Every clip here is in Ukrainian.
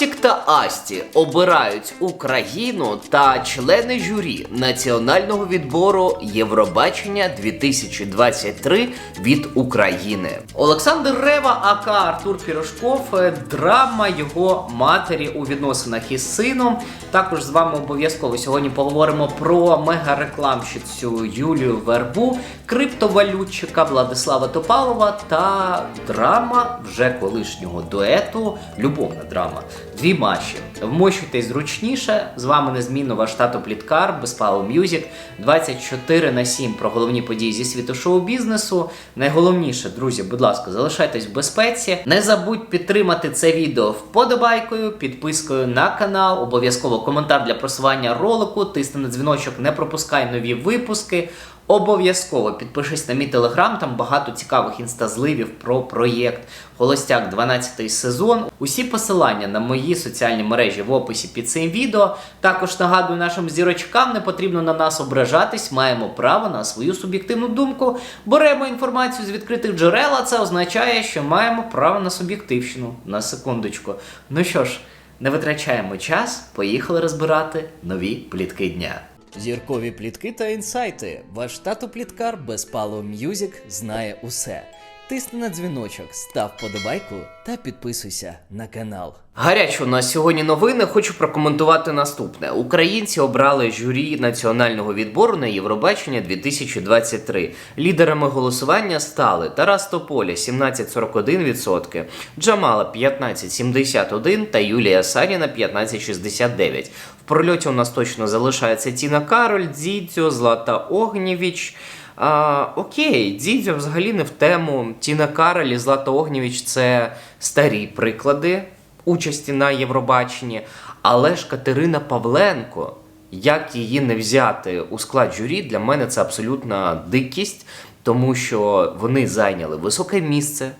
Артік та Асті обирають Україну та члени журі національного відбору Євробачення 2023 від України. Олександр Рева, ака Артур Пірошков, е, драма його матері у відносинах із сином. Також з вами обов'язково сьогодні поговоримо про мегарекламщицю Юлію Вербу, криптовалютчика Владислава Топалова та драма вже колишнього дуету, любовна драма. Дві маші. Вмощуйтесь зручніше. З вами незмінно ваш тато Пліткар, Безпало Мюзік, 24 на 7 про головні події зі світу шоу-бізнесу. Найголовніше, друзі, будь ласка, залишайтесь в безпеці. Не забудь підтримати це відео вподобайкою, підпискою на канал, обов'язково коментар для просування ролику, тисни на дзвіночок, не пропускай нові випуски. Обов'язково підпишись на мій телеграм, там багато цікавих інстазливів про проєкт Холостяк 12 сезон. Усі посилання на мої соціальні мережі в описі під цим відео. Також нагадую нашим зірочкам, не потрібно на нас ображатись, маємо право на свою суб'єктивну думку. Беремо інформацію з відкритих джерел, а це означає, що маємо право на суб'єктивщину. На секундочку. Ну що ж, не витрачаємо час, поїхали розбирати нові плітки дня. Зіркові плітки та інсайти. Ваш тату-пліткар Безпало М'юзік знає усе. Тисни на дзвіночок, став подобайку та підписуйся на канал. Гарячо у нас сьогодні новини. Хочу прокоментувати наступне: українці обрали журі національного відбору на Євробачення 2023. Лідерами голосування стали Тарас Тополя 17,41%, Джамала 15,71% та Юлія Саніна 15,69%. В прольоті у нас точно залишається Тіна Кароль, Дзідзьо, Злата Огнєвіч. А, окей, Дідьо взагалі не в тему. Тіна Каролі, Злата Огнєвіч це старі приклади участі на Євробаченні. Але ж Катерина Павленко, як її не взяти у склад журі, для мене це абсолютна дикість, тому що вони зайняли високе місце.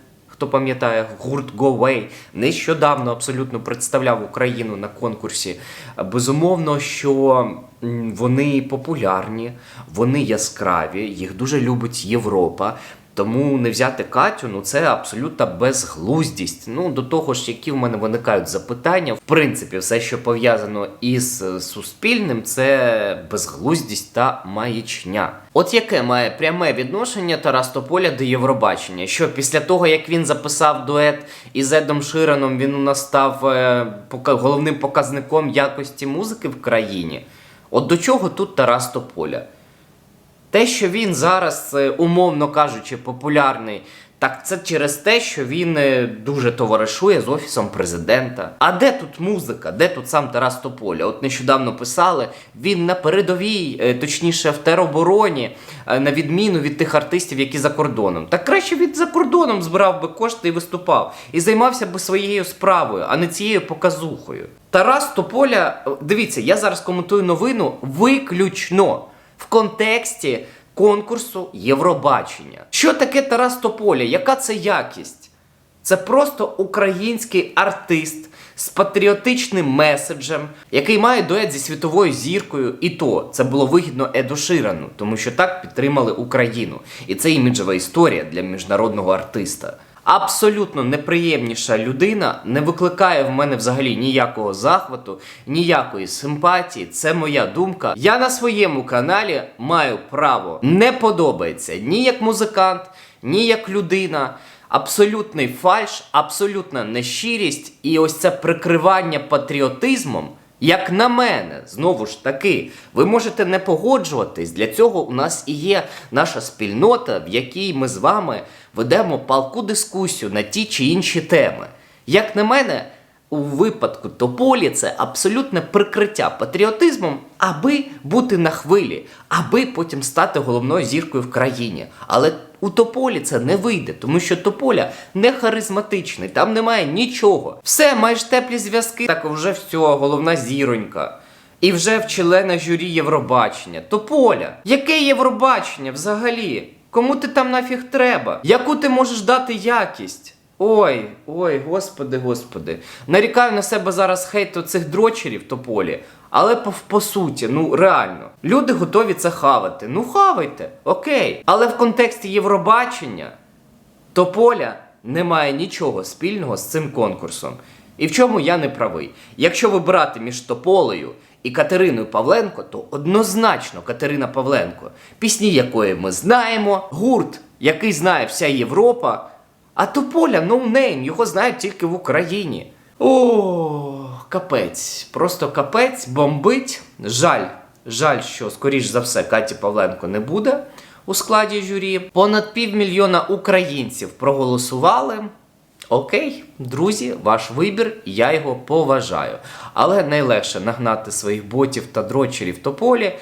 Хто пам'ятає, гурт Go нещодавно абсолютно представляв Україну на конкурсі. Безумовно, що вони популярні, вони яскраві, їх дуже любить Європа. Тому не взяти Катю, ну це абсолютна безглуздість. Ну до того ж, які в мене виникають запитання. В принципі, все, що пов'язано із е, суспільним, це безглуздість та маячня. От яке має пряме відношення Тарас Тополя до Євробачення? Що після того, як він записав дует із Едом Шираном, він у нас став е, головним показником якості музики в країні? От до чого тут Тарас Тополя? Те, що він зараз, е, умовно кажучи, популярний, так це через те, що він е, дуже товаришує з офісом президента. А де тут музика? Де тут сам Тарас Тополя? От нещодавно писали, він на передовій, е, точніше в теробороні, на відміну від тих артистів, які за кордоном. Так краще від за кордоном збирав би кошти і виступав, і займався би своєю справою, а не цією показухою. Тарас Тополя, дивіться, я зараз коментую новину виключно в контексті конкурсу Євробачення. Що таке Тарас Тополя? Яка це якість? Це просто український артист з патріотичним меседжем, який має дует зі світовою зіркою. І то це було вигідно Еду тому що так підтримали Україну. І це іміджева історія для міжнародного артиста. Абсолютно неприємніша людина не викликає в мене взагалі ніякого захвату, ніякої симпатії. Це моя думка. Я на своєму каналі маю право не подобається ні як музикант, ні як людина. Абсолютний фальш, абсолютна нещирість і ось це прикривання патріотизмом. Як на мене, знову ж таки, ви можете не погоджуватись. Для цього у нас і є наша спільнота, в якій ми з вами ведемо палку дискусію на ті чи інші теми. Як на мене, у випадку Тополі це абсолютне прикриття патріотизмом, аби бути на хвилі, аби потім стати головною зіркою в країні. Але у Тополі це не вийде, тому що Тополя не харизматичний, там немає нічого. Все, маєш теплі зв'язки, так вже все, головна зіронька. І вже в члена журі Євробачення. Тополя, яке Євробачення взагалі? Кому ти там нафіг треба? Яку ти можеш дати якість? Ой, ой, господи, господи. Нарікаю на себе зараз хейту цих дрочерів тополі. Але по, по суті, ну реально, люди готові це хавати. Ну хавайте, окей. Але в контексті Євробачення Тополя не має нічого спільного з цим конкурсом. І в чому я не правий? Якщо вибирати між Тополею і Катериною Павленко, то однозначно Катерина Павленко, пісні якої ми знаємо, гурт, який знає вся Європа. А Тополя ноунейм, його знають тільки в Україні. О, капець, просто капець, бомбить. Жаль, жаль, що скоріш за все Каті Павленко не буде у складі журі. Понад півмільйона українців проголосували. Окей, друзі, ваш вибір, я його поважаю. Але найлегше нагнати своїх ботів та дрочерів тополі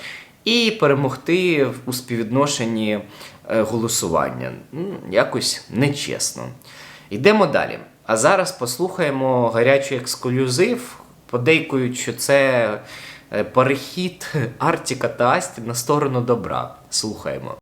і перемогти у співвідношенні е, голосування. Якось нечесно. Йдемо далі. А зараз послухаємо гарячий ексклюзив. Подейкують, що це е, перехід Артіка та Асті на сторону добра. Слухаємо.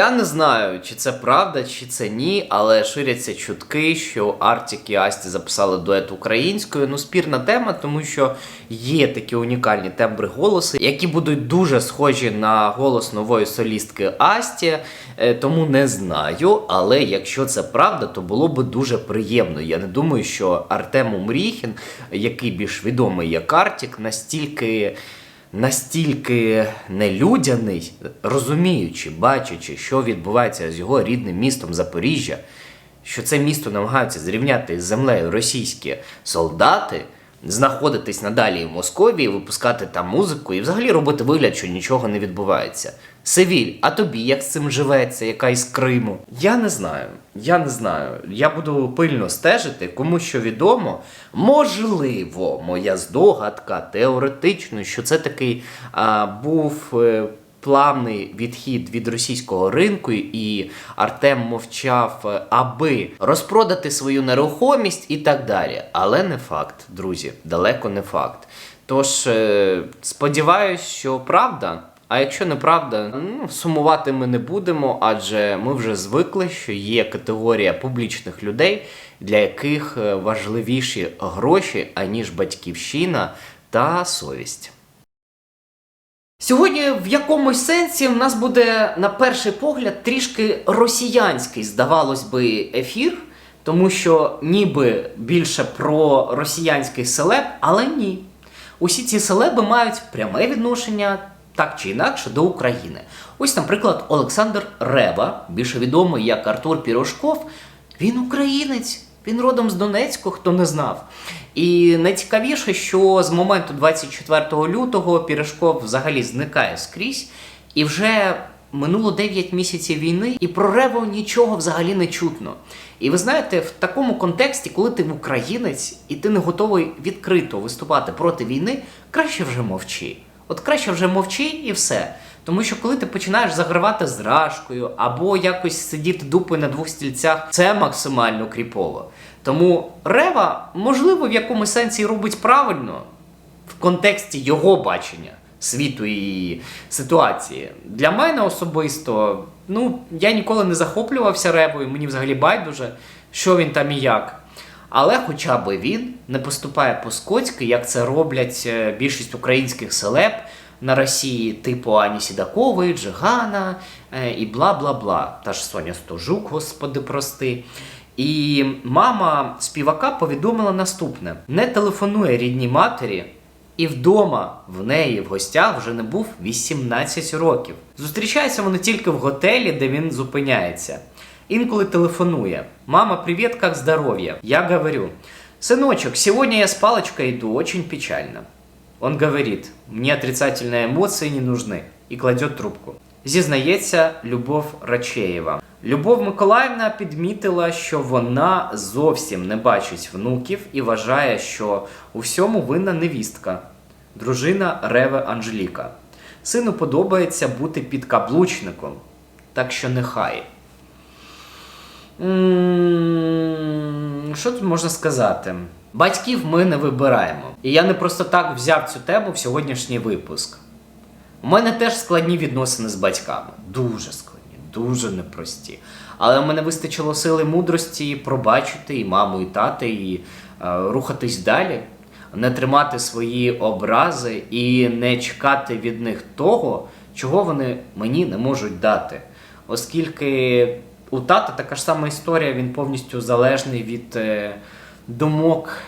Я не знаю, чи це правда, чи це ні, але ширяться чутки, що Артік і Асті записали дует українською. Ну, спірна тема, тому що є такі унікальні тембри голосу, які будуть дуже схожі на голос нової солістки Асті. Е, Тому не знаю. Але якщо це правда, то було би дуже приємно. Я не думаю, що Артем Умріхін, який більш відомий як Артік, настільки настільки нелюдяний, розуміючи, бачачи, що відбувається з його рідним містом Запоріжжя, що це місто намагаються зрівняти з землею російські солдати, знаходитись надалі в Московії, випускати там музику і взагалі робити вигляд, що нічого не відбувається. Севіль, а тобі як з цим живеться, яка із Криму? Я не знаю. Я не знаю. Я буду пильно стежити, кому що відомо. Можливо, моя здогадка теоретично, що це такий а, був. е, Плавний відхід від російського ринку, і Артем мовчав, е, аби розпродати свою нерухомість і так далі. Але не факт, друзі, далеко не факт. Тож е, сподіваюсь, що правда. А якщо неправда, ну, сумувати ми не будемо, адже ми вже звикли, що є категорія публічних людей, для яких е, важливіші гроші, аніж батьківщина та совість. Сьогодні в якомусь сенсі в нас буде на перший погляд трішки росіянський, здавалось би, ефір, тому що ніби більше про росіянський селеб, але ні. Усі ці селеби мають пряме відношення так чи інакше до України. Ось, наприклад, Олександр Рева, більше відомий як Артур Пірожков, він українець. Він родом з Донецьку, хто не знав. І найцікавіше, що з моменту 24 лютого Пірашков взагалі зникає скрізь, і вже минуло 9 місяців війни, і про Рево нічого взагалі не чутно. І ви знаєте, в такому контексті, коли ти українець і ти не готовий відкрито виступати проти війни, краще вже мовчи. От краще вже мовчи і все. Тому що коли ти починаєш загравати з рашкою або якось сидіти дупою на двох стільцях, це максимально кріпово. Тому Рева, можливо, в якомусь сенсі робить правильно в контексті його бачення світу і ситуації. Для мене особисто, ну, я ніколи не захоплювався Ревою, мені взагалі байдуже, що він там і як. Але хоча б він не поступає по-скотськи, як це роблять е, більшість українських селеб на Росії, типу Ані Сідакової, Джигана е, і бла бла бла. Та ж Соня Стожук, господи, прости. І мама співака повідомила наступне: не телефонує рідній матері, і вдома в неї в гостях вже не був 18 років. Зустрічаються вони тільки в готелі, де він зупиняється. Инколи телефонуя. «Мама, привет, как здоровье?» Я говорю, «Сыночек, сегодня я с палочкой иду, очень печально». Он говорит, «Мне отрицательные эмоции не нужны» и кладет трубку. Зізнається Любов Рачеєва. Любов Миколаївна підмітила, що вона зовсім не бачить внуків і вважає, що у всьому винна невістка, дружина Реве Анжеліка. Сину подобається бути підкаблучником, так що нехай. Що тут можна сказати? Батьків ми не вибираємо. І я не просто так взяв цю тему в сьогоднішній випуск. У мене теж складні відносини з батьками. Дуже складні, дуже непрості. Але в мене вистачило сили мудрості пробачити і маму, і тата, і е, рухатись далі. не тримати свої образи і не чекати від них того, чого вони мені не можуть дати. Оскільки у тата така ж сама історія, він повністю залежний від е, думок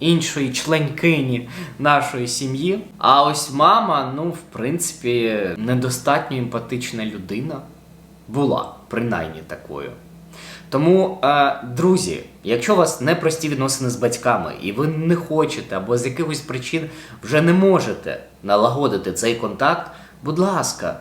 іншої членькині нашої сім'ї. А ось мама, ну, в принципі, недостатньо емпатична людина була, принаймні такою. Тому, е, друзі, якщо у вас непрості відносини з батьками, і ви не хочете або з якихось причин вже не можете налагодити цей контакт, будь ласка,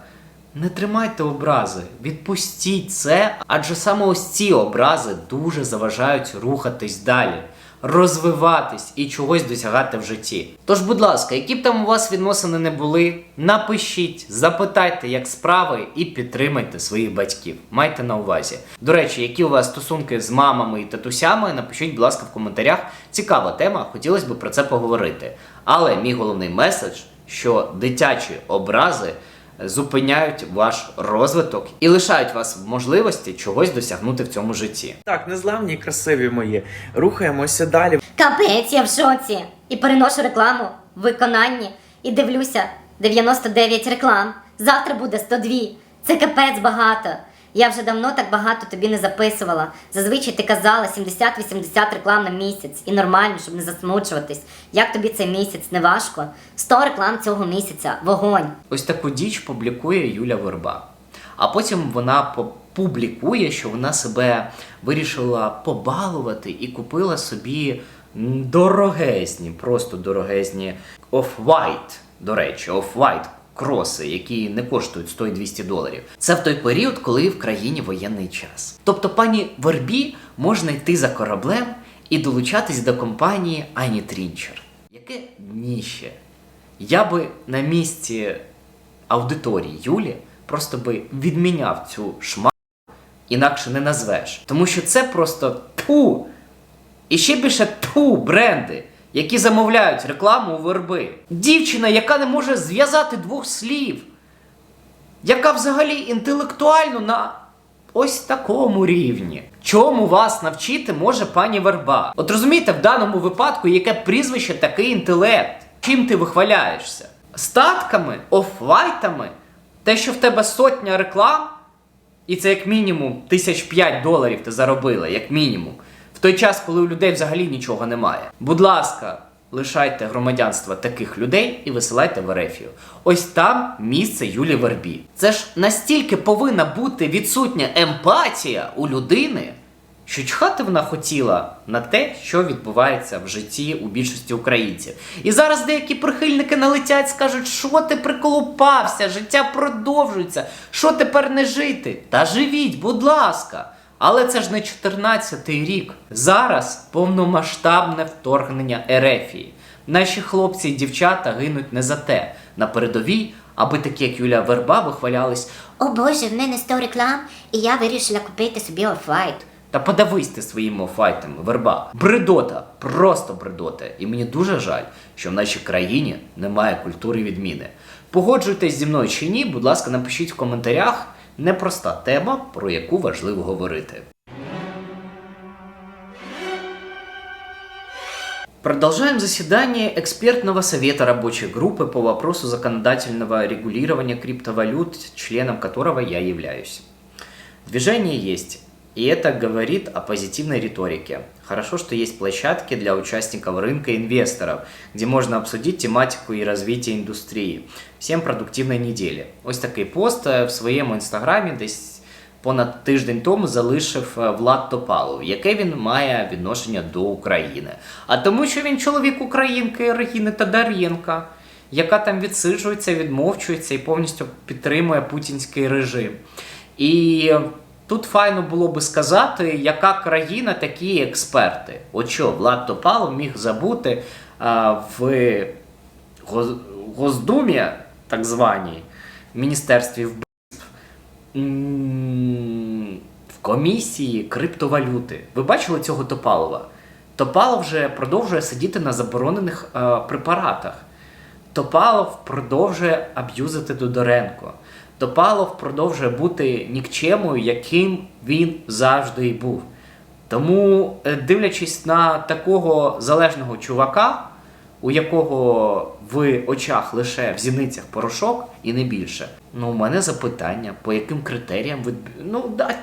не тримайте образи, відпустіть це, адже саме ось ці образи дуже заважають рухатись далі, розвиватись і чогось досягати в житті. Тож, будь ласка, які б там у вас відносини не були, напишіть, запитайте, як справи, і підтримайте своїх батьків. Майте на увазі. До речі, які у вас стосунки з мамами і татусями, напишіть, будь ласка, в коментарях. Цікава тема, хотілося б про це поговорити. Але мій головний меседж, що дитячі образи зупиняють ваш розвиток і лишають вас в можливості чогось досягнути в цьому житті. Так, незламні і красиві мої. Рухаємося далі. Капець, я в шоці. І переношу рекламу в виконанні і дивлюся 99 реклам. Завтра буде 102. Це капець багато. Я вже давно так багато тобі не записувала. Зазвичай ти казала 70-80 реклам на місяць. І нормально, щоб не засмучуватись. Як тобі цей місяць не важко? 100 реклам цього місяця. Вогонь. Ось таку діч публікує Юля Верба. А потім вона публікує, що вона себе вирішила побалувати і купила собі дорогезні, просто дорогезні Off-White, до речі, Off-White кроси, які не коштують 100-200 доларів. Це в той період, коли в країні воєнний час. Тобто пані Вербі можна йти за кораблем і долучатись до компанії Ані Трінчер. Яке дніще? Я би на місці аудиторії Юлі просто би відміняв цю шма, інакше не назвеш. Тому що це просто ту. І ще більше ту бренди, які замовляють рекламу у верби. Дівчина, яка не може зв'язати двох слів, яка взагалі інтелектуально на ось такому рівні. Чому вас навчити може пані Верба? От розумієте, в даному випадку, яке прізвище такий інтелект? Чим ти вихваляєшся? Статками, офлайтами, те, що в тебе сотня реклам, і це як мінімум тисяч п'ять доларів ти заробила, як мінімум. В той час, коли у людей взагалі нічого немає. Будь ласка, лишайте громадянства таких людей і висилайте в Ерефію. Ось там місце Юлі Вербі. Це ж настільки повинна бути відсутня емпатія у людини, що чхати вона хотіла на те, що відбувається в житті у більшості українців. І зараз деякі прихильники налетять, скажуть, що ти приколупався, життя продовжується, що тепер не жити? Та живіть, будь ласка. Але це ж не 14-й рік. Зараз повномасштабне вторгнення Ерефії. Наші хлопці і дівчата гинуть не за те на передовій, аби такі, як Юля Верба, вихвалялись. О Боже, в мене 100 реклам, і я вирішила купити собі офлайт. Та подавись ти своїми офайтами, верба. Бредота, просто бредота. І мені дуже жаль, що в нашій країні немає культури відміни. Погоджуйтесь зі мною чи ні, будь ласка, напишіть в коментарях. Непроста тема, про яку важливо говорити. Продолжаем заседание экспертного совета рабочей группы по вопросу законодательного регулирования криптовалют, членом которого я являюсь. Движение есть, и это говорит о позитивной риторике. Хорошо, что есть площадки для участников рынка и инвесторов, где можно обсудить тематику и развитие индустрии. Всем продуктивной недели. Ось такий пост е, в своєму інстаграмі десь понад тиждень тому залишив е, Влад Топалов, яке він має відношення до України. А тому, що він чоловік українки Регіни Тодоренка, яка там відсиджується, відмовчується і повністю підтримує путінський режим. І тут файно було би сказати, яка країна такі експерти. От що Влад Топалов міг забути а, в Гоз- Госдумі, так званій, Міністерстві вбивств, в комісії криптовалюти. Ви бачили цього Топалова? Топалов вже продовжує сидіти на заборонених е, препаратах. Топалов продовжує аб'юзити Додоренко. Топалов продовжує бути нікчемою, яким він завжди був. Тому, е, дивлячись на такого залежного чувака, у якого в очах лише в зіницях порошок і не більше. Ну, у мене запитання, по яким критеріям ви. Ну, да.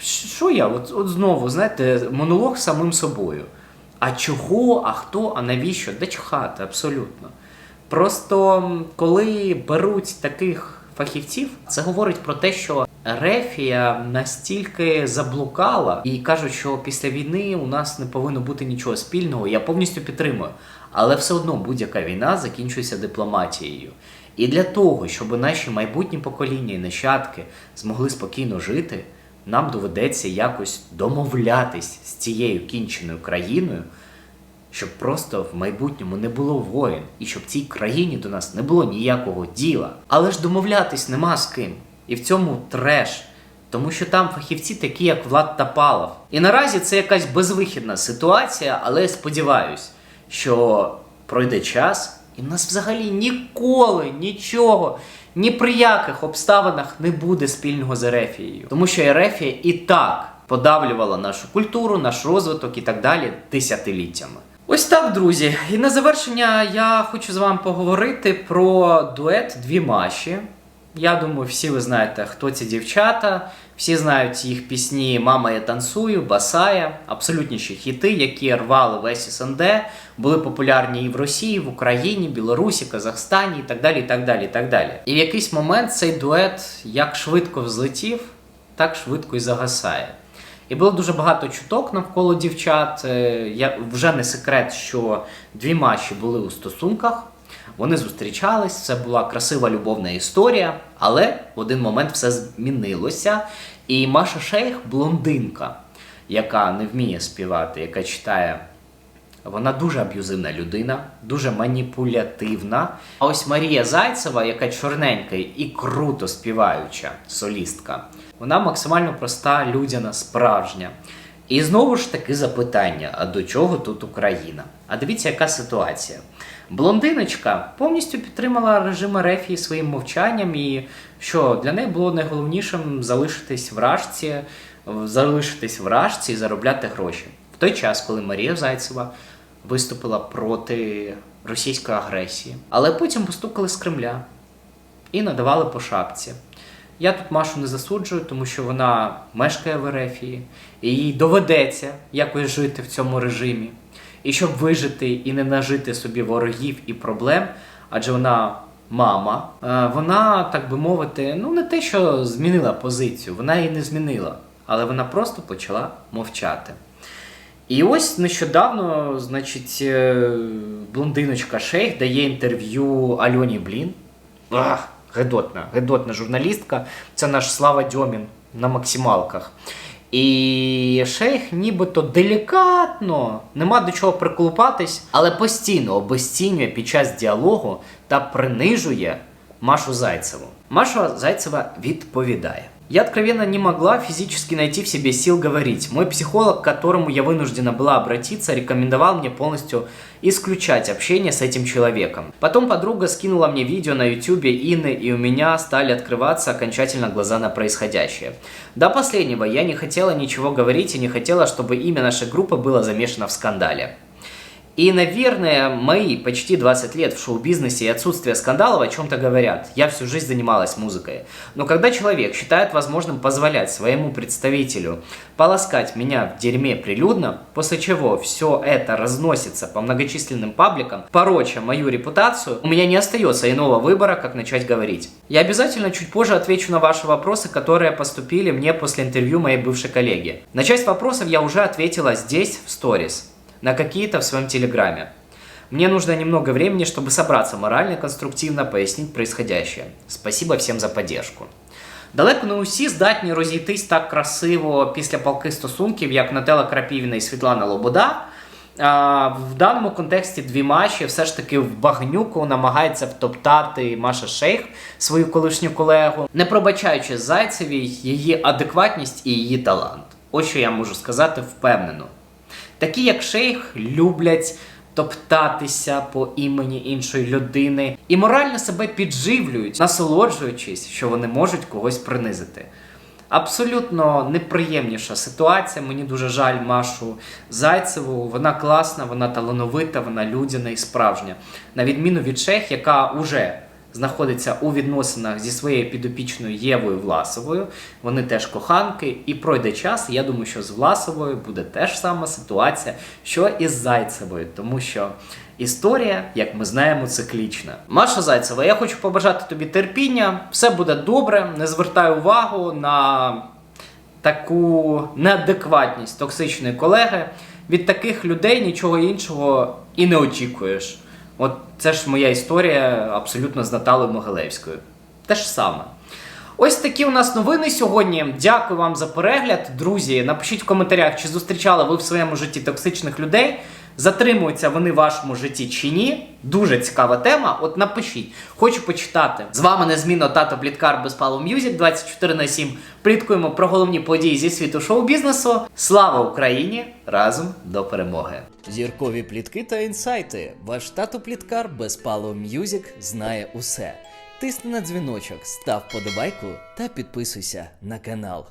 Що я? От, от знову, знаєте, монолог самим собою. А чого, а хто, а навіщо? Де чхати, абсолютно. Просто коли беруть таких фахівців, це говорить про те, що Рефія настільки заблукала і кажуть, що після війни у нас не повинно бути нічого спільного. Я повністю підтримую. Але все одно будь-яка війна закінчується дипломатією. І для того, щоб наші майбутні покоління і нащадки змогли спокійно жити, нам доведеться якось домовлятись з цією кінченою країною, щоб просто в майбутньому не було воїн і щоб цій країні до нас не було ніякого діла. Але ж домовлятись нема з ким. І в цьому треш. Тому що там фахівці такі, як Влад Тапалов. І наразі це якась безвихідна ситуація, але я сподіваюсь, що пройде час, і в нас взагалі ніколи нічого, ні при яких обставинах не буде спільного з Ерефією. Тому що Ерефія і так подавлювала нашу культуру, наш розвиток і так далі десятиліттями. Ось так, друзі. І на завершення я хочу з вами поговорити про дует Дві Маші. Я думаю, всі ви знаєте, хто ці дівчата. Всі знають їх пісні Мама, я танцюю, Басая, абсолютніші хіти, які рвали весь СНД, були популярні і в Росії, і в Україні, Білорусі, Казахстані і так далі. І так далі, і так далі. І в якийсь момент цей дует як швидко взлетів, так швидко і загасає. І було дуже багато чуток навколо дівчат. Е, Я вже не секрет, що дві маші були у стосунках. Вони зустрічались, це була красива любовна історія, але в один момент все змінилося. І Маша Шейх блондинка, яка не вміє співати, яка читає. Вона дуже аб'юзивна людина, дуже маніпулятивна. А ось Марія Зайцева, яка чорненька і круто співаюча солістка, вона максимально проста, людяна, справжня. І знову ж таки запитання: а до чого тут Україна? А дивіться, яка ситуація. Блондиночка повністю підтримала режим Арефії своїм мовчанням, і що для неї було найголовнішим залишитись в Рашці, залишитись в Рашці і заробляти гроші. В той час, коли Марія Зайцева виступила проти російської агресії, але потім постукали з Кремля і надавали по шапці. Я тут Машу не засуджую, тому що вона мешкає в Ерефії, і їй доведеться якось жити в цьому режимі. І щоб вижити і не нажити собі ворогів і проблем, адже вона мама, е, вона, так би мовити, ну не те, що змінила позицію, вона її не змінила, але вона просто почала мовчати. І ось нещодавно, значить, е, блондиночка Шейх дає інтерв'ю Альоні Блін. Ах, гедотна, гедотна журналістка. Це наш Слава Дьомін на максималках. І шейх нібито делікатно, нема до чого приколупатись, але постійно обесцінює під час діалогу та принижує Машу Зайцеву. Маша Зайцева відповідає. Я откровенно не могла физически найти в себе сил говорить. Мой психолог, к которому я вынуждена была обратиться, рекомендовал мне полностью исключать общение с этим человеком. Потом подруга скинула мне видео на ютюбе Инны, и у меня стали открываться окончательно глаза на происходящее. До последнего я не хотела ничего говорить и не хотела, чтобы имя нашей группы было замешано в скандале. И, наверное, мои почти 20 лет в шоу-бизнесе и отсутствие скандалов о чем-то говорят. Я всю жизнь занималась музыкой. Но когда человек считает возможным позволять своему представителю полоскать меня в дерьме прилюдно, после чего все это разносится по многочисленным пабликам, пороча мою репутацию, у меня не остается иного выбора, как начать говорить. Я обязательно чуть позже отвечу на ваши вопросы, которые поступили мне после интервью моей бывшей коллеги. На часть вопросов я уже ответила здесь, в сторис на какие-то в своем телеграме. Мне нужно немного времени, чтобы собраться морально, конструктивно пояснить происходящее. Спасибо всем за поддержку. Далеко не усі здатні розійтись так красиво після палки стосунків, як Нателла Крапівна і Світлана Лобода. В даному контексті дві Маші все ж таки в багнюку намагається втоптати Маша Шейх, свою колишню колегу, не пробачаючи Зайцевій її адекватність і її талант. Ось що я можу сказати впевнено. Такі, як шейх, люблять топтатися по імені іншої людини і морально себе підживлюють, насолоджуючись, що вони можуть когось принизити. Абсолютно неприємніша ситуація. Мені дуже жаль Машу Зайцеву. Вона класна, вона талановита, вона людяна і справжня. На відміну від Чех, яка уже знаходиться у відносинах зі своєю підопічною Євою Власовою. Вони теж коханки, і пройде час. Я думаю, що з Власовою буде теж сама ситуація, що і з Зайцевою, тому що. Історія, як ми знаємо, циклічна. Маша Зайцева, я хочу побажати тобі терпіння, все буде добре. Не звертай увагу на таку неадекватність токсичної колеги. Від таких людей нічого іншого і не очікуєш. От це ж моя історія абсолютно з Наталою Могилевською. Те ж саме. Ось такі у нас новини сьогодні. Дякую вам за перегляд. Друзі, напишіть в коментарях, чи зустрічали ви в своєму житті токсичних людей. Затримуються вони в вашому житті чи ні? Дуже цікава тема. От напишіть, хочу почитати. З вами незмінно тато Пліткар Безпало М'юзік 24 на 7. Пліткуємо про головні події зі світу шоу-бізнесу. Слава Україні! Разом до перемоги! Зіркові плітки та інсайти. Ваш тато Пліткар Безпало М'юзік знає усе. Тисни на дзвіночок, став подобайку та підписуйся на канал.